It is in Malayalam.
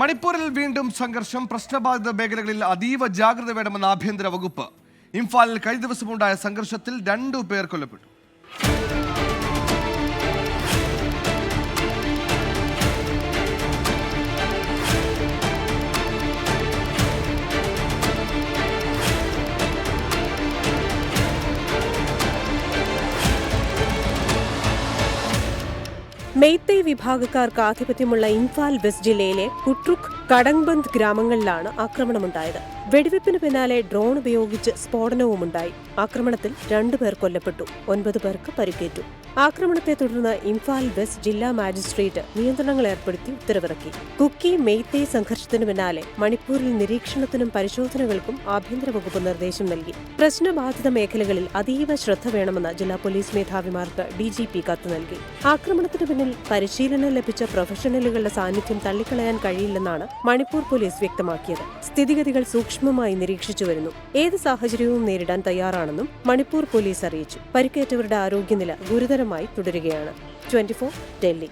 മണിപ്പൂരിൽ വീണ്ടും സംഘർഷം. പ്രശ്നബാധിത മേഖലകളിൽ അതീവ ജാഗ്രത വേണമെന്ന് ആഭ്യന്തര വകുപ്പ്. ഇംഫാലിൽ കഴിഞ്ഞ ദിവസമുണ്ടായ സംഘർഷത്തിൽ രണ്ടു പേർ കൊല്ലപ്പെട്ടു. മെയ്തൈ വിഭാഗക്കാർക്ക് ആധിപത്യമുള്ള ഇംഫാൽ വെസ്റ്റ് ജില്ലയിലെ കുട്രുക് കടങ്ബന്ദ് ഗ്രാമങ്ങളിലാണ് ആക്രമണമുണ്ടായത്. വെടിവെപ്പിന് പിന്നാലെ ഡ്രോൺ ഉപയോഗിച്ച് സ്ഫോടനവും ഉണ്ടായി ആക്രമണത്തിൽ രണ്ടുപേർ കൊല്ലപ്പെട്ടു ഒൻപത് പേർക്ക് പരിക്കേറ്റു. ആക്രമണത്തെ തുടർന്ന് ഇംഫാൽ വെസ്റ്റ് ജില്ലാ മാജിസ്ട്രേറ്റ് നിയന്ത്രണങ്ങൾ ഏർപ്പെടുത്തി ഉത്തരവിറക്കി. കുക്കി മെയ്തൈ സംഘർഷത്തിനു പിന്നാലെ മണിപ്പൂരിൽ നിരീക്ഷണത്തിനും പരിശോധനകൾക്കും ആഭ്യന്തര വകുപ്പ് നിർദ്ദേശം നൽകി. പ്രശ്നബാധിത മേഖലകളിൽ അതീവ ശ്രദ്ധ വേണമെന്ന് ജില്ലാ പോലീസ് മേധാവിമാർക്ക് ഡി ജി പി കത്ത് നൽകി. ആക്രമണത്തിന് പിന്നിൽ പരിശീലനം ലഭിച്ച പ്രൊഫഷണലുകളുടെ സാന്നിധ്യം തള്ളിക്കളയാൻ കഴിയില്ലെന്നാണ് മണിപ്പൂർ പോലീസ് വ്യക്തമാക്കിയത്. സ്ഥിതിഗതികൾ സൂക്ഷ്മമായി നിരീക്ഷിച്ചു വരുന്നു. ഏത് സാഹചര്യവും നേരിടാൻ തയ്യാറാണെന്നും മണിപ്പൂർ പോലീസ് അറിയിച്ചു. പരിക്കേറ്റവരുടെ ആരോഗ്യനില ഗുരുതരമായി തുടരുകയാണ്. ട്വന്റി ഡൽഹി